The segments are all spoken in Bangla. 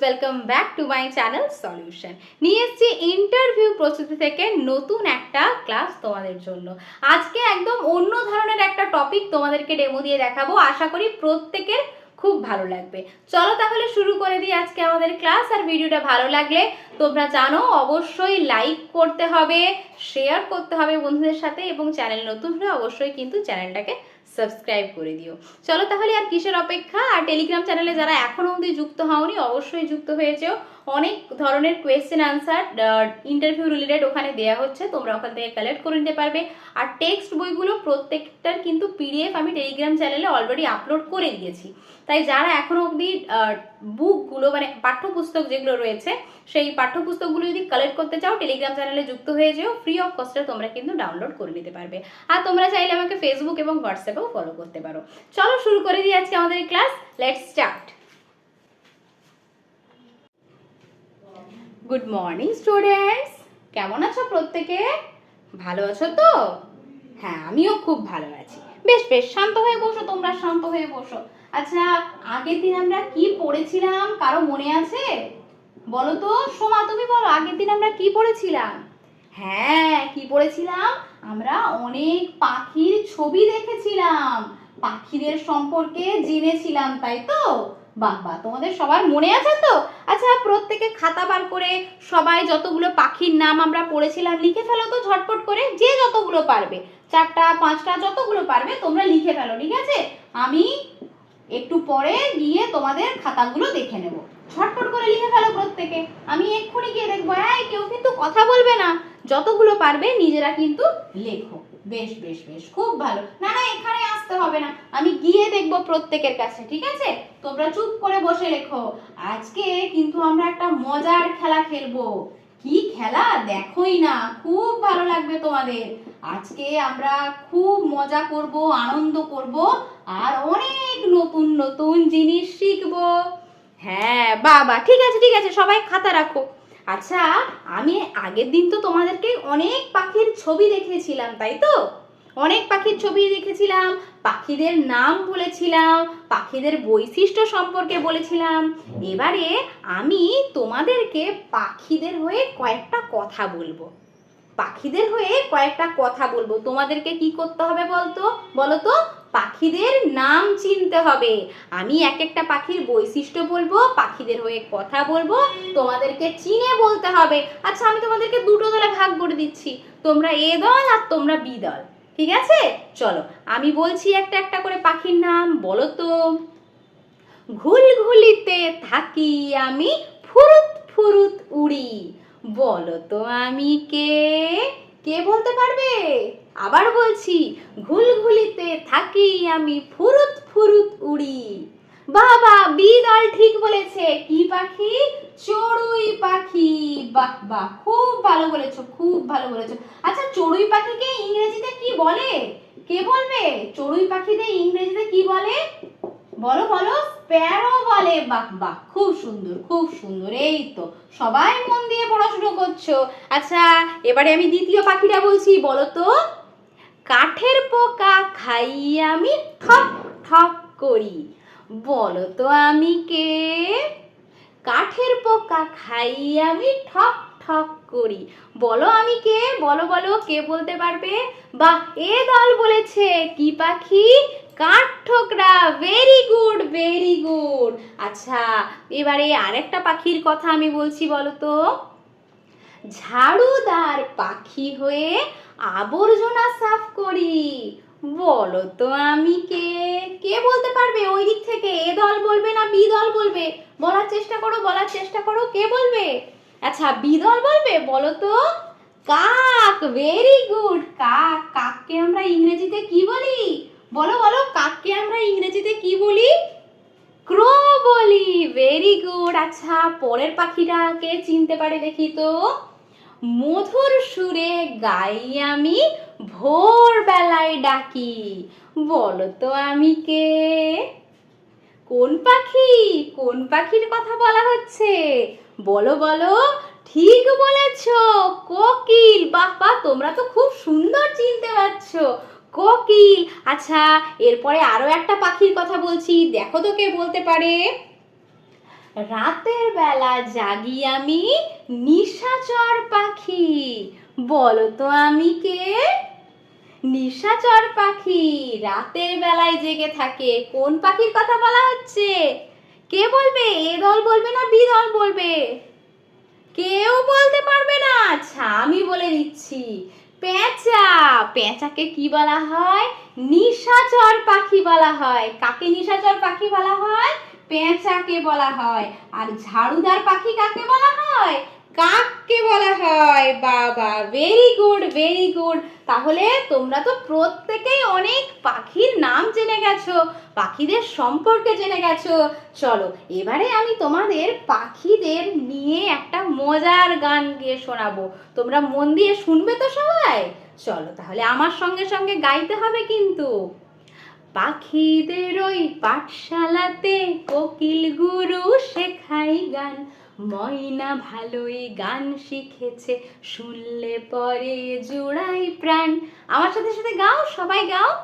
Welcome back to my channel solution নিয়ে এসেছি ইন্টারভিউ প্রস্তুতি থেকে নতুন একটা ক্লাস তোমাদের জন্য। আজকে একদম অন্য ধরনের একটা টপিক তোমাদেরকে ডেমো দিয়ে দেখাবো। আশা করি প্রত্যেকের খুব ভালো লাগবে। চলো তাহলে শুরু করে দিই আজকে আমাদের ক্লাস আর ভিডিওটা ভালো লাগলে তোমরা জানো, অবশ্যই লাইক করতে হবে শেয়ার করতে হবে বন্ধুদের সাথে এবং চ্যানেল নতুন হলে অবশ্যই কিন্তু চ্যানেলটাকে সাবস্ক্রাইব করে দিও। চলো তাহলে আর কিসের অপেক্ষা? আর টেলিগ্রাম চ্যানেলে যারা এখনও অবধি যুক্ত হওনি, অবশ্যই যুক্ত হয়েছেও অনেক ধরনের কোয়েশ্চেন আনসার ইন্টারভিউ রিলেটেড ওখানে দেওয়া হচ্ছে। তোমরা ওখান থেকে কালেক্ট করে নিতে পারবে। আর টেক্সট বইগুলো প্রত্যেকটার কিন্তু পিডিএফ আমি টেলিগ্রাম চ্যানেলে অলরেডি আপলোড করে দিয়েছি। তাই যারা এখনও অবধি বুকগুলো মানে পাঠ্যপুস্তক যেগুলো রয়েছে, সেই পাঠ্যপুস্তকগুলো যদি কালেক্ট করতে চাও টেলিগ্রাম চ্যানেলে যুক্ত হয়ে যেও। ফ্রি অফ কস্টে তোমরা কিন্তু ডাউনলোড করে নিতে পারবে। আর তোমরা চাইলে আমাকে ফেসবুক এবং হোয়াটসঅ্যাপেও ফলো করতে পারো। চলো শুরু করে দিই আজকে আমাদের class let's start good morning students কেমন আছো প্রত্যেকে? ভালো আছো তো? হ্যাঁ আমিও খুব ভালো আছি। বেশ বেশ, শান্ত হয়ে বসো, তোমরা শান্ত হয়ে বসো। আচ্ছা আগের দিন আমরা কি পড়েছিলাম? কারও মনে আছে? বলো তো, সোমা, তুমি বলো, আগের দিন আমরা কি পড়েছিলাম? হ্যাঁ কি পড়েছিলাম? আমরা অনেক পাখির ছবি দেখেছিলাম। পাখিদের সম্পর্কে জেনেছিলাম, তাই তো? বাহ বাহ, তোমাদের সবার মনে আছে তো? আচ্ছা প্রত্যেকে খাতা বার করে সবাই যতগুলো পাখির নাম আমরা পড়েছিলাম, লিখে ফেলো তো ঝটপট করে, যে যতগুলো পারবে। চারটা, পাঁচটা, যতগুলো পারবে, তোমরা লিখে ফেলো, ঠিক আছে? আমি একটু পরে গিয়ে তোমাদের খাতাগুলো দেখে নেব। ঝটপট করে লিখে ফেলো প্রত্যেকে। আমি এক্ষুনি গিয়ে দেখব হ্যাঁ কেউ কিন্তু কথা বলবে না। যতগুলো পারবে, নিজেরা কিন্তু লেখো। বেশ বেশ বেশ, খুব ভালো। না না, এখানে আসতে হবে না। আমি গিয়ে দেখব প্রত্যেকের কাছে, ঠিক আছে? তোমরা চুপ করে বসে লেখো আজকে কিন্তু আমরা একটা মজার খেলা খেলব। কি খেলা? দেখোই না। খুব ভালো লাগবে তোমাদের। আজকে আমরা খুব মজা করব, আনন্দ করব, আর অনেক নতুন নতুন জিনিস শিখব। হ্যাঁ বাবা, ঠিক আছে ঠিক আছে, সবাই খাতা রাখো। আচ্ছা আমি আগের দিন তো তোমাদেরকে অনেক পাখির ছবি দেখেছিলাম, তাই তো? অনেক পাখির ছবি দেখেছিলাম, পাখিদের নাম বলেছিলাম, পাখিদের বৈশিষ্ট্য সম্পর্কে বলেছিলাম। এবারে আমি তোমাদেরকে পাখিদের হয়ে কয়েকটা কথা বলব। পাখিদের হয়ে কয়েকটা কথা বলব। তোমাদেরকে কি করতে হবে বলতো? বলো তো পাখিদের নাম চিনতে হবে। আমি এক একটা পাখির বৈশিষ্ট্য বলব, পাখিদের হয়ে কথা বলব, তোমাদেরকে চিনে বলতে হবে। আচ্ছা আমি তোমাদেরকে দুটো দলে ভাগ করে দিচ্ছি। তোমরা এ দল আর তোমরা বি দল। ঠিক আছে? চলো, আমি বলছি একটা একটা করে পাখির নাম বলো তো ঘুলঘুলিতে থাকি আমি, ফুরুত ফুরুত উড়ি। বলো তো আমি কে? কে বলতে পারবে? আবার বলছি, ঘুলঘুলিতে থাকি আমি ফুরুত ফুরুত উড়ি। বাবা বি দল ঠিক বলেছে। কি পাখি? চড়ুই পাখি। বাহ বাহ, খুব ভালো বলেছ, খুব ভালো বলেছ। আচ্ছা চড়ুই পাখিকে ইংরেজিতে কি বলে? কে বলবে? চড়ুই পাখিদের ইংরেজিতে কি বলে? বলো বলো স্প্যারো বলে। বাহ বাহ, খুব সুন্দর খুব সুন্দর। এই তো, সবাই মন দিয়ে পড়াশুনো করছ। আচ্ছা এবারে আমি দ্বিতীয় পাখিটা বলছি, বলো তো। কাঠের পোকা খাই আমি ঠক ঠক করি। বলো তো আমি কে? কাঠের পোকা খাই আমি ঠক ঠক করি। বলো আমি কে? বলো বলো, কে বলতে পারবে? বাহ, এ দল বলেছে। কি পাখি? কাঠ ঠোকরা। ভেরি গুড ভেরি গুড আচ্ছা এবারে আরেকটা পাখির কথা আমি বলছি, বলো তো। ঝাড়ুদার পাখি হয়ে আবর্জনা সাফ করি। বলো তো আমি কে? কে বলতে পারবে ওই দিক থেকে? এ দল বলবে না বি দল বলবে? বলার চেষ্টা করো, বলার চেষ্টা করো, কে বলবে? আচ্ছা বি দল বলবে বলো তো কাক ভেরি গুড কাক, কাককে আমরা ইংরেজিতে কি বলি? বলো বলো, কাককে আমরা ইংরেজিতে কি বলি? ক্রো বলি ভেরি গুড আচ্ছা পরের পাখিটাকে চিনতে পারে দেখি তো। মধুর সুরে গাই আমি ভোর বেলায় ডাকি। বলো তো আমি কে? কোন পাখি? কোন পাখির কথা বলা হচ্ছে? বলো বলো, ঠিক বলেছ, কোকিল। বাহ বাহ, তোমরা তো খুব সুন্দর চিনতে পারছ। কোকিল আচ্ছা এরপরে আরও একটা পাখির কথা বলছি। দেখো তো কে বলতে পারে। রাতের বেলা জাগি আমি নিশাচর পাখি। বলো তো আমি কে? নিশাচর পাখি রাতের বেলায় জেগে থাকে। কোন পাখির কথা বলা হচ্ছে? কে বলবে? এ দল বলবে না বি দল বলবে? কেউ বলতে পারবে না। আচ্ছা আমি বলে দিচ্ছি। পেঁচা, পেঁচাকে কি বলা হয়? নিশাচর পাখি বলা হয়। কাকে নিশাচর পাখি বলা হয়? পেঁচাকে বলা হয়। আর ঝাড়ুদার পাখি কাকে বলা হয়? কাককে বলা হয়। বাবা ভেরি গুড ভেরি গুড তাহলে তোমরা তো প্রত্যেকেই অনেক পাখির নাম জেনে গেছো, পাখিদের সম্পর্কে জেনে গেছো। চলো, এবারে আমি তোমাদের পাখিদের নিয়ে একটা মজার গান গিয়ে শোনাবো। তোমরা মন দিয়ে শুনবে তো সবাই? চলো, তাহলে আমার সঙ্গে সঙ্গে গাইতে হবে কিন্তু। পাখিদের ওই পাঠশালাতে কোকিল গুরু শেখাই গান। ময়না ভালোই গান শিখেছে, শুনলে পরে জুড়াই প্রাণ। আমার সাথে সাথে গাও, সবাই গাও।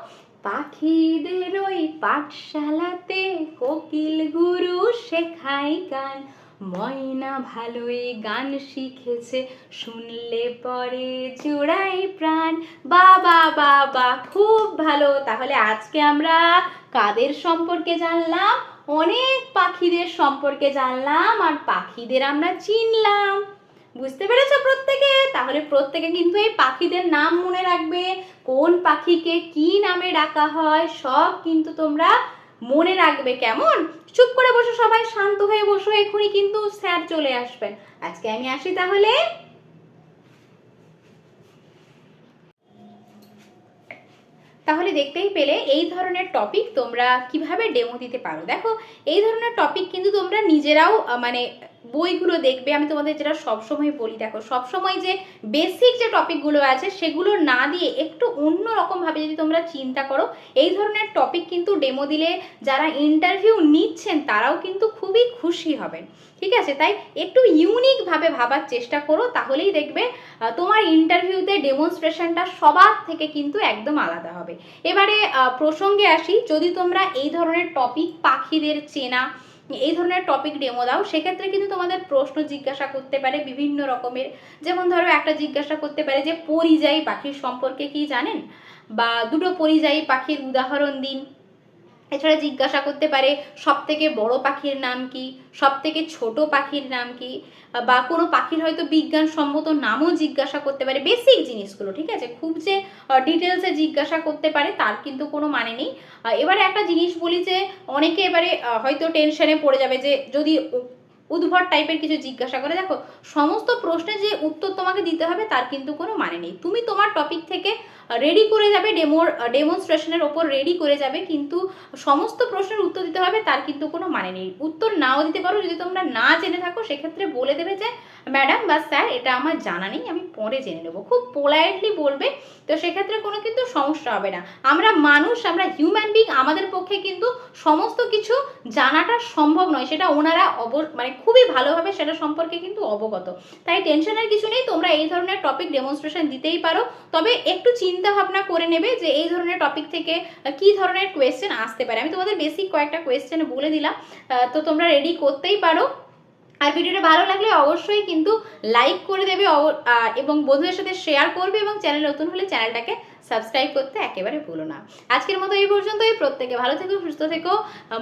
পাখিদের ওই পাঠশালাতে কোকিল গুরু শেখাই গান। ময়না ভালোই গান শিখেছে, শুনলে পরে জুড়াই প্রাণ। বাবা বাবা, খুব ভালো। তাহলে আজকে আমরা কাদের সম্পর্কে জানলাম? অনেক পাখিদের সম্পর্কে জানলাম আর পাখিদের আমরা চিনলাম। বুঝতে পেরেছ প্রত্যেকে? তাহলে প্রত্যেকে কিন্তু এই পাখিদের নাম মনে রাখবে। কোন পাখিকে কি নামে ডাকা হয়, সব কিন্তু তোমরা মনে রাখবে। কেমন? চুপ করে বসো সবাই, শান্ত হয়ে বসো, এখনই কিন্তু স্যার চলে আসবেন। আজকে আমি আসি তাহলে। তাহলে দেখতেই পেলে এই ধরনের টপিক তোমরা কীভাবে ডেমো দিতে পারো। দেখো, এই ধরনের টপিক কিন্তু তোমরা নিজেরাও মানে বইগুলো দেখবে, আমি তোমাদের যেটা সবসময় বলি, দেখো, সবসময় যে বেসিক যে টপিকগুলো আছে, সেগুলো না দিয়ে একটু অন্য রকমভাবে যদি তোমরা চিন্তা করো, এই ধরনের টপিক কিন্তু ডেমো দিলে যারা ইন্টারভিউ নিচ্ছেন, তারাও কিন্তু খুবই খুশি হবেন। ঠিক আছে? তাই একটু ইউনিকভাবে ভাবার চেষ্টা করো, তাহলেই দেখবে তোমার ইন্টারভিউতে ডেমনস্ট্রেশনটা সবার থেকে কিন্তু একদম আলাদা হবে। এবারে প্রসঙ্গে আসি, যদি তোমরা এই ধরনের টপিক পাখিদের চেনা এই ধরনের টপিক ডেমো দাও, সেক্ষেত্রে কিন্তু তোমাদের প্রশ্ন জিজ্ঞাসা করতে পারে বিভিন্ন রকমের। যেমন ধরো, একটা জিজ্ঞাসা করতে পারে যে, পরিযায়ী পাখির সম্পর্কে কি জানেন? বা দুটো পরিযায়ী পাখির উদাহরণ দিন। এছাড়া জিজ্ঞাসা করতে পারে সব থেকে বড় পাখির নাম কি? সব থেকে ছোট পাখির নাম কি? বা কোনো পাখির হয়তো বিজ্ঞানসম্মত নামও জিজ্ঞাসা করতে পারে, বেসিক জিনিসগুলো, ঠিক আছে? খুব যে ডিটেলসে জিজ্ঞাসা করতে পারে, তার কিন্তু কোনো মানে নেই। এবারে একটা জিনিস বলি যে, অনেকে এবারে হয়তো টেনশনে পড়ে যাবে যে, যদি উদ্ভট টাইপের কিছু জিজ্ঞাসা করে, দেখো, সমস্ত প্রশ্নে যে উত্তর তোমাকে দিতে হবে, তার কিন্তু কোনো মানে নেই। তুমি তোমার টপিক থেকে রেডি করে যাবে ডেমোর ডেমনস্ট্রেশনের ওপর রেডি করে যাবে, কিন্তু সমস্ত প্রশ্নের উত্তর দিতে হবে, তার কিন্তু কোনো মানে নেই। উত্তর নাও দিতে পারো, যদি তোমরা না জেনে থাকো, সেক্ষেত্রে বলে দেবে যে ম্যাডাম বা স্যার, এটা আমার জানা নেই, আমি পরে জেনে নেব। খুব পোলাইটলি বলবে, তো সেক্ষেত্রে কোনো কিন্তু সমস্যা হবে না। আমরা মানুষ, আমরা হিউম্যান বিং আমাদের পক্ষে কিন্তু সমস্ত কিছু জানাটা সম্ভব নয়, সেটা ওনারা অব মানে খুবই ভালোভাবে সেটা সম্পর্কে কিন্তু অবগত। তাই টেনশনের কিছু নেই, তোমরা এই ধরনের টপিক ডেমনস্ট্রেশন দিতেই পারো। তবে একটু চিন্তা ভাবনা করে নেবে যে এই ধরনের টপিক থেকে কি ধরনের কোয়েশ্চেন আসতে পারে। আমি তোমাদের বেসিক কয়েকটা কোয়েশ্চেন বলে দিলাম। তো তোমরা রেডি করতেই পারো। আর ভিডিওটা ভালো লাগলে অবশ্যই কিন্তু লাইক করে দেবে এবং বন্ধুদের সাথে শেয়ার করবে এবং চ্যানেল নতুন হলে চ্যানেলটাকে সাবস্ক্রাইব করতে একেবারে ভুলো না। আজকের মতো এই পর্যন্তই। প্রত্যেকে ভালো থেকো, সুস্থ থেকো।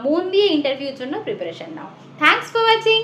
মন দিয়ে ইন্টারভিউর জন্য preparation now. Thanks for watching